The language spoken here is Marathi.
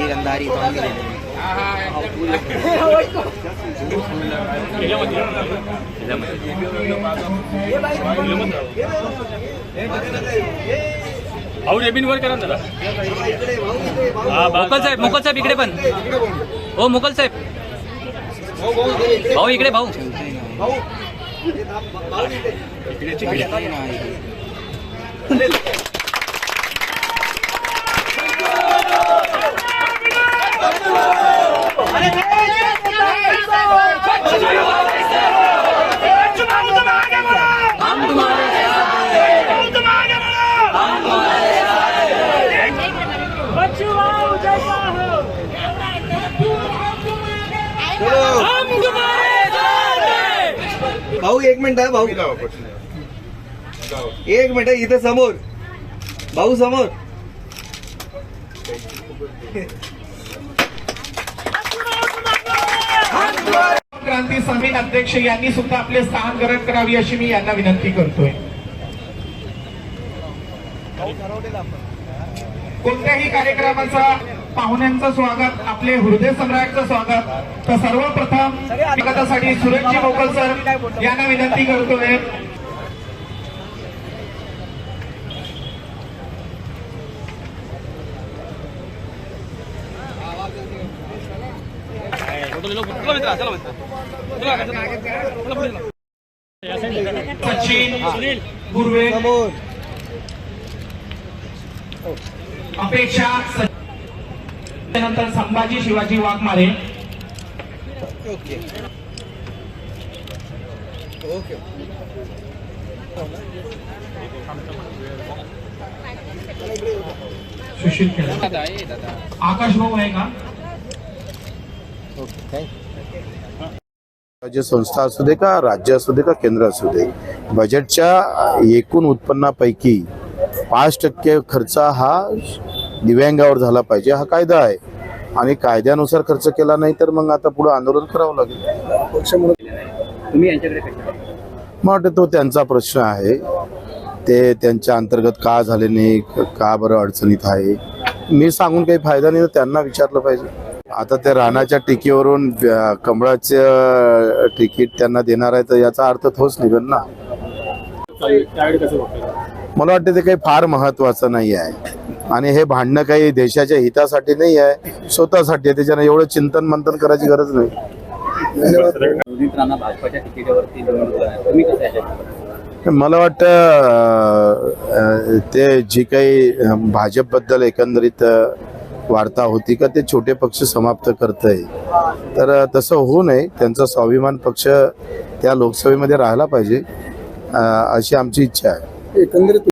ही गंधारी तोंड गेलेली भाऊ रेबिन वर करा जरा. हा मोकल साहेब मोकल साहेब इकडे पण. हो मोकल साहेब. भाऊ इकडे भाऊ. भाऊ एक मिनिट आहे भाऊ. एक मिनिट इथे समोर. भाऊ समोर. क्रांती समीन अध्यक्ष यांनी सुद्धा आपले स्थान ग्रहण करावी अशी मी यांना विनंती करतोय. कोणत्याही कार्यक्रमाचा पाहुण्यांचं स्वागत आपले हृदय सम्राटचं स्वागत. तर सर्वप्रथम स्वागतासाठी सुरजजी मोकल सर यांना विनंती करतोय. सचिन पूर्वे अपेक्षा नंतर संभाजी शिवाजी वाघमारे ओके. ओके. सुशील खेळ. आकाश भाऊ आहे का? ओके राज्य संस्था असू दे का राज्य असू दे का केंद्र असू दे बजेटच्या एकूण उत्पन्नापैकी पाच टक्के खर्च हा दिव्यांगावर झाला पाहिजे हा कायदा आहे. आणि कायद्यानुसार खर्च केला नाही तर मग आता पुढे आंदोलन करावं लागेल. मला वाटतं तो त्यांचा प्रश्न आहे. ते त्यांच्या अंतर्गत का झाले नाही क- बरं अडचणीत आहे? मी सांगून काही फायदा नाही तर त्यांना विचारलं पाहिजे. आता ते राणाच्या टिकीवरून कमळाचं तिकीट त्यांना देणार आहे तर याचा अर्थ तोच निघेल ना? मला वाटतं ते काही फार महत्वाचं नाही आहे. आणि हे भांडणं काही देशाच्या हितासाठी नाही आहे स्वतःसाठी आहे. त्याच्यानं एवढं चिंतन मंथन करायची गरज नाही. मला वाटतं ते जी काही भाजपबद्दल एकंदरीत वार्ता होती का ते छोटे पक्ष समाप्त करत आहे तर तसं होऊ नये. त्यांचा स्वाभिमान पक्ष त्या लोकसभेमध्ये राहिला पाहिजे अशी आमची इच्छा आहे. एकंदरीत